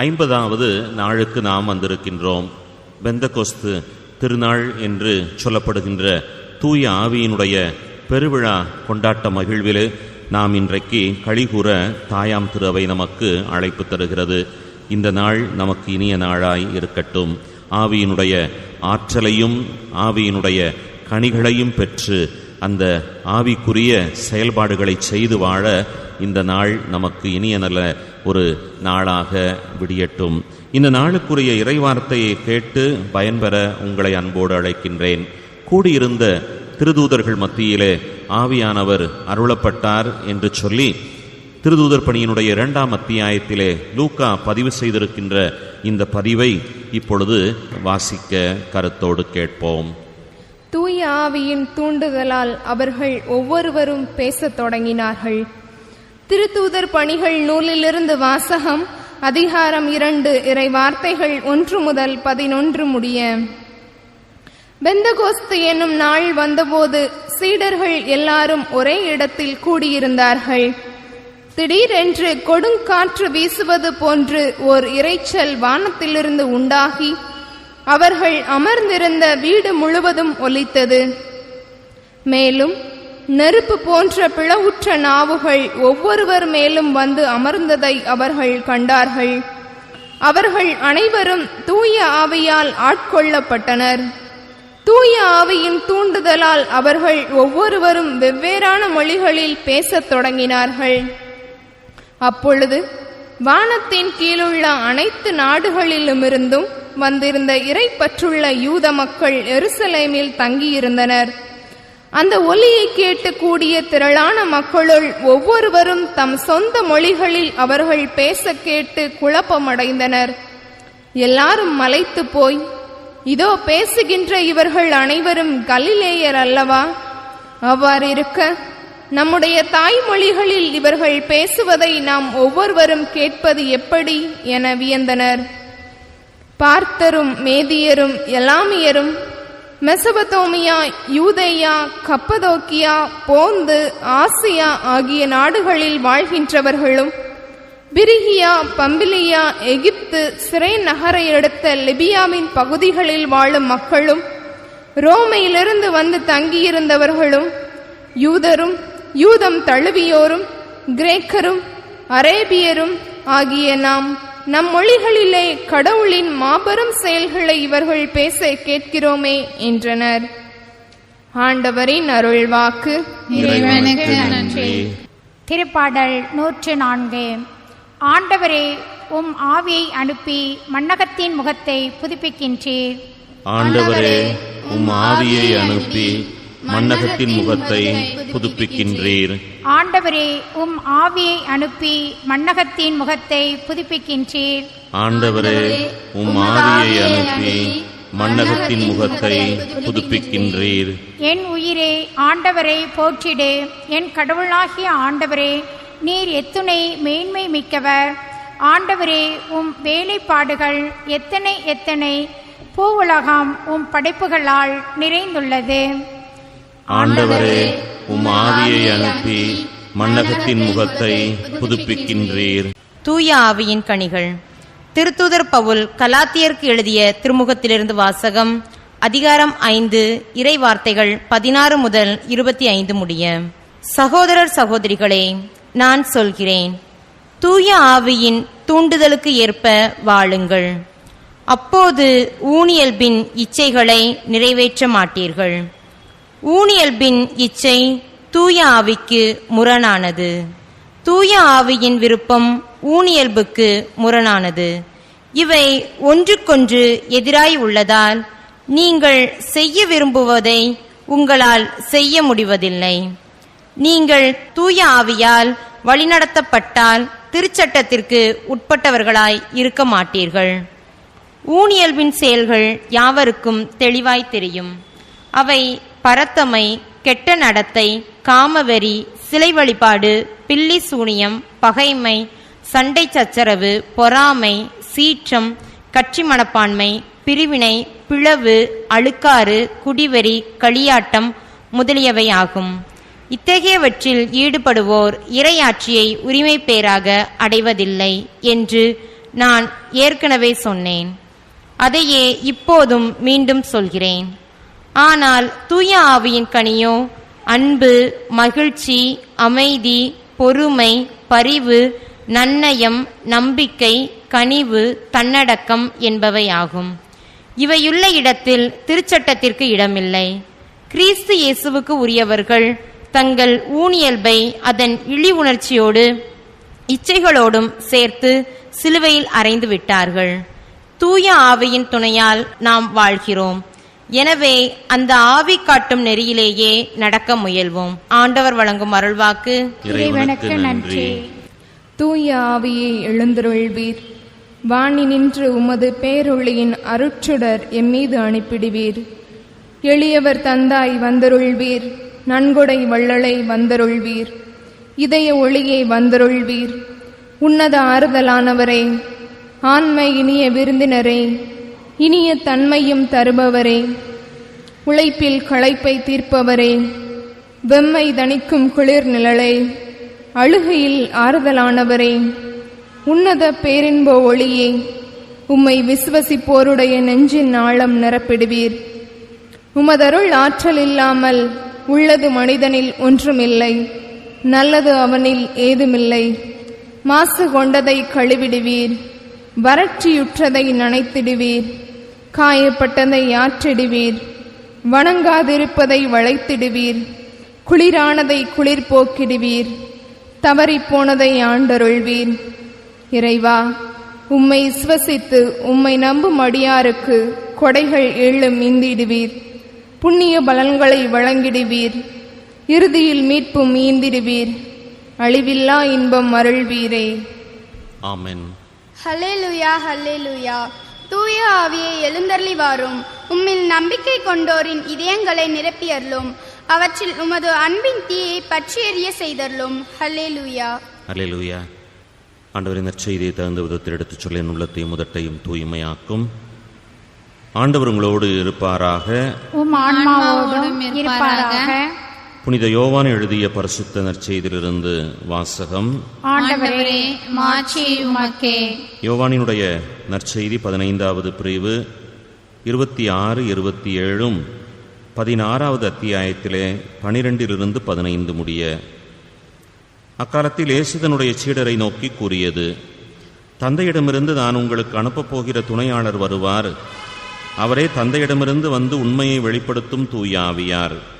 ஐம்பதாவது நாளுக்கு நாம் வந்திருக்கின்றோம். பெந்தகொஸ்து திருநாள் என்று சொல்லப்படுகின்ற தூய ஆவியினுடைய பெருவிழா கொண்டாட்ட மகிழ்விலே நாம் இன்றைக்கு கழிகூற தாயாம் திருவை நமக்கு அழைப்பு தருகிறது. இந்த நாள் நமக்கு இனிய நாளாய் இருக்கட்டும். ஆவியினுடைய ஆற்றலையும் ஆவியினுடைய கனிகளையும் பெற்று அந்த ஆவிக்குரிய செயல்பாடுகளை செய்து வாழ இந்த நாள் நமக்கு இனிய நல்ல ஒரு நாளாக விடியட்டும். இந்த நாளுக்குரிய இறைவார்த்தையை கேட்டு பயன்பெற உங்களை அன்போடு அழைக்கின்றேன். கூடியிருந்த திருதூதர்கள் மத்தியிலே ஆவியானவர் அருளப்பட்டார் என்று சொல்லி திருதூதர் பணியினுடைய இரண்டாம் அத்தியாயத்திலே லூக்கா பதிவு செய்திருக்கின்ற இந்த பதிவை இப்பொழுது வாசிக்க கருத்தோடு கேட்போம். தூய ஆவியின் தூண்டுதலால் அவர்கள் ஒவ்வொருவரும் பேசத் தொடங்கினார்கள். திருத்தூதர் பணிகள் நூலிலிருந்து வாசகம் அதிகாரம் இரண்டு இறை வார்த்தைகள் ஒன்று முதல் பதினொன்று முடிய. பெந்தகோஸ்து என்னும் நாள் வந்தபோது சீடர்கள் எல்லாரும் ஒரே இடத்தில் கூடியிருந்தார்கள். திடீரென்று கொடுங்காற்று வீசுவது போன்று ஓர் இரைச்சல் வானத்திலிருந்து உண்டாகி அவர்கள் அமர்ந்திருந்த வீடு முழுவதும் ஒலித்தது. மேலும் நெருப்பு போன்ற பிளவுற்ற நாவுகள் ஒவ்வொருவர் மேலும் வந்து அமர்ந்ததை அவர்கள் கண்டார்கள். அவர்கள் அனைவரும் தூய ஆவியால் ஆட்கொள்ளப்பட்டனர். தூய ஆவியின் தூண்டுதலால் அவர்கள் ஒவ்வொருவரும் வெவ்வேறான மொழிகளில் பேசத் தொடங்கினார்கள். அப்பொழுது வானத்தின் கீழுள்ள அனைத்து நாடுகளிலுமிருந்தும் வந்திருந்த இறைப்பற்றுள்ள யூத மக்கள் எருசலேமில் தங்கியிருந்தனர். அந்த ஒலியை கேட்டு கூடிய திரளான மக்களுள் ஒவ்வொருவரும் தம் சொந்த மொழிகளில் அவர்கள் பேச கேட்டு குழப்பமடைந்தனர். எல்லாரும் மலைத்து போய் இதோ பேசுகின்ற இவர்கள் அனைவரும் கலிலேயர் அல்லவா? அவ்வாறு இருக்க நம்முடைய தாய்மொழிகளில் இவர்கள் பேசுவதை நாம் ஒவ்வொருவரும் கேட்பது எப்படி? என வியந்தனர். பார்த்தரும் மேதியரும் எலாமியரும் மெசபத்தோமியா யூதேயா கப்பதோக்கியா போந்து ஆசியா ஆகிய நாடுகளில் வாழ்கின்றவர்களும் பிரிகியா பம்பிலியா எகிப்து சிறை நகரை அடுத்த லிபியாவின் பகுதிகளில் வாழும் மக்களும் ரோமையிலிருந்து வந்து தங்கியிருந்தவர்களும் யூதரும் யூதம் தழுவியோரும் கிரேக்கரும் அரேபியரும் ஆகிய நாம் நம் மொழிகளிலே கடவுளின் மாபெரும் செயல்களை இவர்கள் பேச கேட்கிறோமே என்றனர். ஆண்டவரின் அருள்வாக்கு. இறைவனுக்கு நன்றி. திருப்பாடல் நூற்று நான்கு. ஆண்டவரே உம் ஆவியை அனுப்பி மன்னகத்தின் முகத்தை புதுப்பிக்கின்றீர். ஆண்டவரே உம் ஆவியை அனுப்பி மன்னகத்தின் முகத்தை புதுப்பிக்கின்றீர். ஆண்டவரே உம் ஆவியை அனுப்பி மன்னகத்தின் முகத்தை புதுப்பிக்கின்றீர். ஆண்டவரே உம் ஆவியை அனுப்பி மன்னகத்தின் முகத்தை புதுப்பிக்கின்றீர். என் உயிரே ஆண்டவரை போற்றிடு. என் கடவுளாகிய ஆண்டவரே நீர் எத்துணை மேன்மை மிக்கவர். ஆண்டவரே உம் வேலைப்பாடுகள் எத்தனை எத்தனை? பூவுலகம் உம் படைப்புகளால் நிறைந்துள்ளது. ஆண்டவரே உம் ஆவியை அனுப்பி மன்னகத்தின் முகத்தை புதுப்பிக்கின்றீர். தூய ஆவியின் கனிகள். திருத்தூதர் பவுல் கலாத்தியருக்கு எழுதிய திருமுகத்திலிருந்து வாசகம் அதிகாரம் ஐந்து இறை வார்த்தைகள் பதினாறு முதல் இருபத்தி ஐந்து முடிய. சகோதரர் சகோதரிகளே நான் சொல்கிறேன். தூய ஆவியின் தூண்டுதலுக்கு ஏற்ப வாழுங்கள். அப்போது ஊனியல்பின் இச்சைகளை நிறைவேற்ற மாட்டீர்கள். ஊனியல்பின் இச்சை தூய ஆவிக்கு முரணானது. தூய ஆவியின் விருப்பம் ஊனியல்புக்கு முரணானது. இவை ஒன்றுக்கொன்று எதிராய் உள்ளதால் நீங்கள் செய்ய விரும்புவதை உங்களால் செய்ய முடிவதில்லை. நீங்கள் தூய ஆவியால் வழிநடத்தப்பட்டால் திருச்சட்டத்திற்கு உட்பட்டவர்களாய் இருக்க மாட்டீர்கள். ஊனியல்பின் செயல்கள் யாவருக்கும் தெளிவாய் தெரியும். அவை பரத்தமை கெட்ட நடத்தை காமவெறி சிலை வழிபாடு பில்லி சூனியம் பகைமை சண்டை சச்சரவு பொறாமை சீற்றம் கட்சி மனப்பான்மை பிரிவினை பிளவு அழுக்காறு குடிவெறி களியாட்டம் முதலியவை ஆகும். இத்தகையவற்றில் ஈடுபடுவோர் இறையாட்சியை உரிமை பேராக அடைவதில்லை என்று நான் ஏற்கனவே சொன்னேன். அதையே இப்போதும் மீண்டும் சொல்கிறேன். ஆனால் தூய ஆவியின் கனியோ அன்பு மகிழ்ச்சி அமைதி பொறுமை பரிவு நன்னயம் நம்பிக்கை கனிவு தன்னடக்கம் என்பவையாகும். இவையுள்ள இடத்தில் திருச்சட்டத்திற்கு இடமில்லை. கிறிஸ்து இயேசுவுக்கு உரியவர்கள் தங்கள் ஊனியல்பை அதன் இழி உணர்ச்சியோடு இச்சைகளோடும் சேர்த்து சிலுவையில் அறைந்து விட்டார்கள். தூய ஆவியின் துணையால் நாம் வாழ்கிறோம். எனவே அந்த ஆவி காட்டும் நெறியிலேயே நடக்க முயல்வோம். ஆண்டவர் வழங்கும் அருள்வாக்கு. இறைவனுக்கு நன்றி. தூய ஆவியை எழுந்தருள்வீர். வாணி நின்று உமது பேரொளியின் அருட்சுடர் எம்மீது அனுப்பிடுவீர். எளியவர் தந்தாய் வந்தருள்வீர். நன்கொடை வள்ளலை வந்தருள்வீர். இதய ஒளியை வந்தருள்வீர். உன்னத ஆறுதலானவரே. ஆண்மை இனிய விருந்தினரே. இனிய தன்மையும் தருபவரே உழைப்பில் களைப்பை தீர்ப்பவரே வெம்மை தணிக்கும் குளிர் நிழலே அழுகையில் ஆறுதலானவரே உன்னத பேரின்ப ஒளியே உம்மை விசுவசிப்போருடைய நெஞ்சின் ஆழம் நிரப்பிடுவீர். உமதருள் ஆற்றல் இல்லாமல் உள்ளது மனிதனில் ஒன்றுமில்லை நல்லது அவனில் ஏதுமில்லை. மாசு கொண்டதை கழுவிடுவீர் வறட்சியுற்றதை நனைத்திடுவீர். காயப்பட்டதை ஆற்றிடுவீர். வணங்காதிருப்பதை வளைத்திடுவீர். குளிரானதை குளிர் போக்கிடுவீர். தவறிப்போனதை ஆண்டருள்வீர். இறைவா உம்மை விசுவசித்து உம்மை நம்பும் அடியாருக்கு கொடைகள் ஏழும் இந்திடுவீர். புண்ணிய பலன்களை வழங்கிடுவீர். இறுதியில் மீட்பும் ஈந்திடுவீர் அழிவில்லா இன்பம் அருள்வீரே. ஆமென். ஹல்லேலூயா ஹல்லேலூயா. தூய ஆவியை எழுந்தருளி வாரும். உம்மில் நம்பிக்கை கொண்டோரின் இதயங்களை நிரப்பியருளும். அவற்றில் உமது அன்பின் தீயை பற்றி எறிய செய்தருளும். ஹல்லேலூயா. அல்லேலூயா ஆண்டவரின் நற்செய்தியை தகுந்த விதத்தில் எடுத்துச் சொல்ல என் உள்ளத்தையும் முதட்டையும் தூய்மையாக்கும். ஆண்டவர் உங்களோடு இருப்பாராக. உம் ஆன்மாவோடும் இருப்பாராக. புனித யோவான் எழுதிய பரிசுத்த நற்செய்தியிலிருந்து வாசகம். யோவானினுடைய நற்செய்தி பதினைந்தாவது பிரிவு இருபத்தி ஆறு இருபத்தி ஏழும் பதினாறாவது அத்தியாயத்திலே பனிரெண்டிலிருந்து பதினைந்து முடிய. அக்காலத்தில் இயேசுதனுடைய சீடரை நோக்கி கூறியது தந்தையிடமிருந்து நான் உங்களுக்கு அனுப்பப் போகிற துணையாளர் வருவார். அவரே தந்தையிடமிருந்து வந்து உண்மையை வெளிப்படுத்தும் தூய ஆவியார்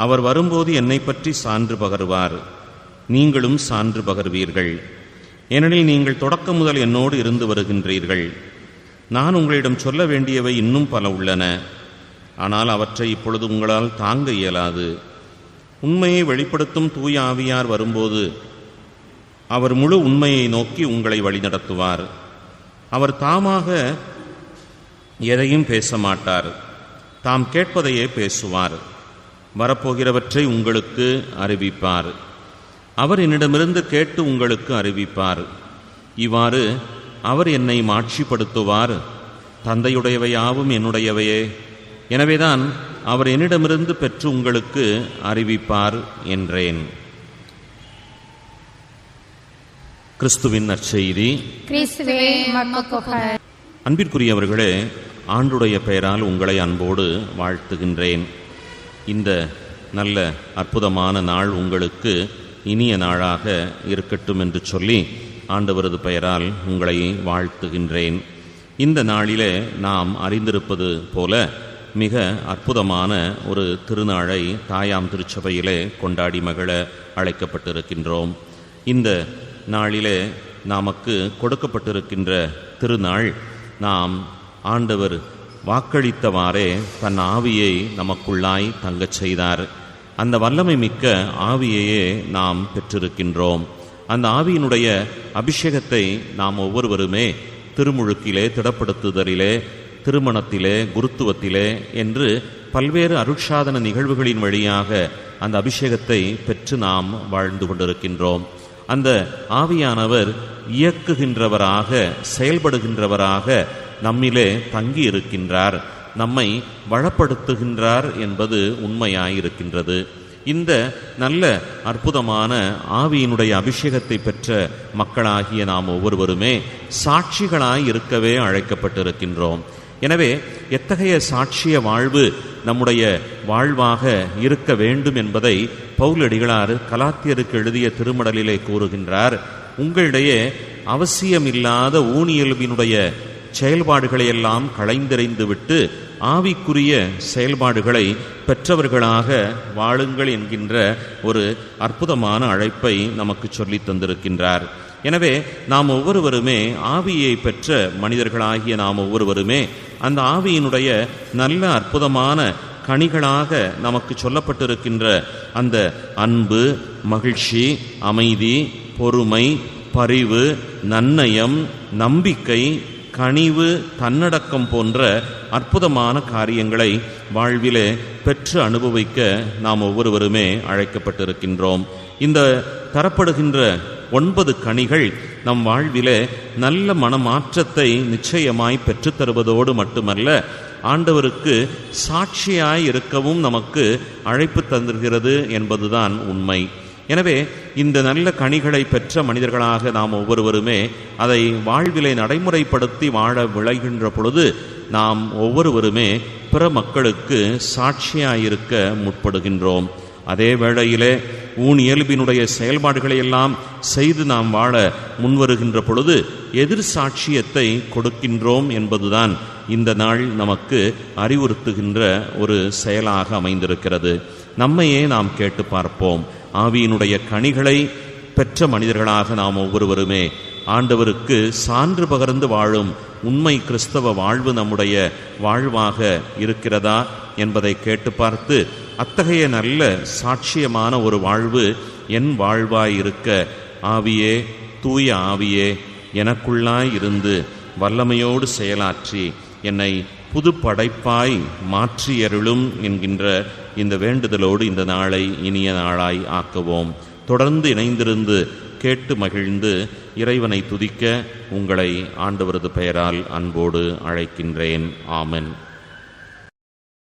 அவர் வரும்போது என்னை பற்றி சான்று பகருவார். நீங்களும் சான்று பகர்வீர்கள். ஏனெனில் நீங்கள் தொடக்கம் முதல் என்னோடு இருந்து வருகின்றீர்கள். நான் உங்களிடம் சொல்ல வேண்டியவை இன்னும் பல உள்ளன. ஆனால் அவற்றை இப்பொழுது உங்களால் தாங்க இயலாது. உண்மையை வெளிப்படுத்தும் தூய ஆவியார் வரும்போது அவர் முழு உண்மையை நோக்கி உங்களை வழிநடத்துவார். அவர் தாமாக எதையும் பேச மாட்டார். தாம் கேட்பதையே பேசுவார். வரப்போகிறவற்றை உங்களுக்கு அறிவிப்பார். அவர் என்னிடமிருந்து கேட்டு உங்களுக்கு அறிவிப்பார். இவ்வாறு அவர் என்னை மாட்சிப்படுத்துவார். தந்தையுடையவையாவும் என்னுடையவையே. எனவேதான் அவர் என்னிடமிருந்து பெற்று உங்களுக்கு அறிவிப்பார் என்றேன். கிறிஸ்துவின் நற்செய்தி. அன்பிற்குரியவர்களே ஆண்டுடைய பெயரால் உங்களை அன்போடு வாழ்த்துகின்றேன். இந்த நல்ல அற்புதமான நாள் உங்களுக்கு இனிய நாளாக இருக்கட்டும் என்று சொல்லி ஆண்டவரது பெயரால் உங்களை வாழ்த்துகின்றேன். இந்த நாளிலே நாம் அறிந்திருப்பது போல மிக அற்புதமான ஒரு திருநாளை தாயாம் திருச்சபையிலே கொண்டாடி மகிழ அழைக்கப்பட்டிருக்கின்றோம். இந்த நாளிலே நமக்கு கொடுக்கப்பட்டிருக்கின்ற திருநாள் நாம் ஆண்டவர் வாக்களித்தவாறே தன் ஆவியை நமக்குள்ளாய் தங்கச் செய்தார். அந்த வல்லமை மிக்க ஆவியையே நாம் பெற்றிருக்கின்றோம். அந்த ஆவியினுடைய அபிஷேகத்தை நாம் ஒவ்வொருவருமே திருமுழுக்கிலே திடப்படுத்துதலிலே திருமணத்திலே குருத்துவத்திலே என்று பல்வேறு அருட்சாதன நிகழ்வுகளின் வழியாக அந்த அபிஷேகத்தை பெற்று நாம் வாழ்ந்து கொண்டிருக்கின்றோம். அந்த ஆவியானவர் இயக்குகின்றவராக செயல்படுகின்றவராக நம்மிலே தங்கி இருக்கின்றார் நம்மை வளப்படுத்துகின்றார் என்பது உண்மையாயிருக்கின்றது. இந்த நல்ல அற்புதமான ஆவியினுடைய அபிஷேகத்தை பெற்ற மக்களாகிய நாம் ஒவ்வொருவருமே சாட்சிகளாய் இருக்கவே அழைக்கப்பட்டிருக்கின்றோம். எனவே எத்தகைய சாட்சிய வாழ்வு நம்முடைய வாழ்வாக இருக்க வேண்டும் என்பதை பௌலடிகளார் கலாத்தியருக்கு எழுதிய திருமடலிலே கூறுகின்றார். உங்களிடையே அவசியமில்லாத ஊனியல்பினுடைய செயல்பாடுகளை எல்லாம் களைந்தெறிந்துவிட்டு ஆவிக்குரிய செயல்பாடுகளை பெற்றவர்களாக வாழுங்கள் என்கின்ற ஒரு அற்புதமான அழைப்பை நமக்கு சொல்லித் தந்திருக்கின்றார். எனவே நாம் ஒவ்வொருவருமே ஆவியை பெற்ற மனிதர்களாகிய நாம் ஒவ்வொருவருமே அந்த ஆவியினுடைய நல்ல அற்புதமான கனிகளாக நமக்கு சொல்லப்பட்டிருக்கின்ற அந்த அன்பு மகிழ்ச்சி அமைதி பொறுமை பரிவு நன்னயம் நம்பிக்கை கனிவு தன்னடக்கம் போன்ற அற்புதமான காரியங்களை வாழ்விலே பெற்று அனுபவிக்க நாம் ஒவ்வொருவருமே அழைக்கப்பட்டிருக்கின்றோம். இந்த தரப்படுகின்ற ஒன்பது கனிகள் நம் வாழ்விலே நல்ல மனமாற்றத்தை நிச்சயமாய் பெற்றுத் தருவதோடு மட்டுமல்ல ஆண்டவருக்கு சாட்சியாய் இருக்கவும் நமக்கு அழைப்பு தந்திருக்கிறது என்பதுதான் உண்மை. எனவே இந்த நல்ல கனிகளை பெற்ற மனிதர்களாக நாம் ஒவ்வொருவருமே அதை வாழ்விலை நடைமுறைப்படுத்தி வாழ விளைகின்ற பொழுது நாம் ஒவ்வொருவருமே பிற மக்களுக்கு சாட்சியாயிருக்க முற்படுகின்றோம். அதே வேளையிலே ஊன் இயல்பினுடைய செயல்பாடுகளை எல்லாம் செய்து நாம் வாழ முன்வருகின்ற பொழுது எதிர் சாட்சியத்தை கொடுக்கின்றோம் என்பதுதான் இந்த நாள் நமக்கு அறிவுறுத்துகின்ற ஒரு செயலாக அமைந்திருக்கிறது. நம்மையே நாம் கேட்டு பார்ப்போம். ஆவியினுடைய கனிகளை பெற்ற மனிதர்களாக நாம் ஒவ்வொருவருமே ஆண்டவருக்கு சான்று பகர்ந்து வாழும் உண்மை கிறிஸ்தவ வாழ்வு நம்முடைய வாழ்வாக இருக்கிறதா என்பதை கேட்டு பார்த்து அத்தகைய நல்ல சாட்சியமான ஒரு வாழ்வு என் வாழ்வாய் இருக்க ஆவியே தூய ஆவியே எனக்குள்ளாய் இருந்து வல்லமையோடு செயலாற்றி என்னை புது படைப்பாய் மாற்றியருளும் என்கின்ற இந்த வேண்டுதலோடு இந்த நாளை இனிய நாளாய் ஆக்குவோம். தொடர்ந்து இணைந்திருந்து கேட்டு மகிழ்ந்து இறைவனை துதிக்க உங்களை ஆண்டவரது பெயரால் அன்போடு அழைக்கின்றேன். ஆமென்.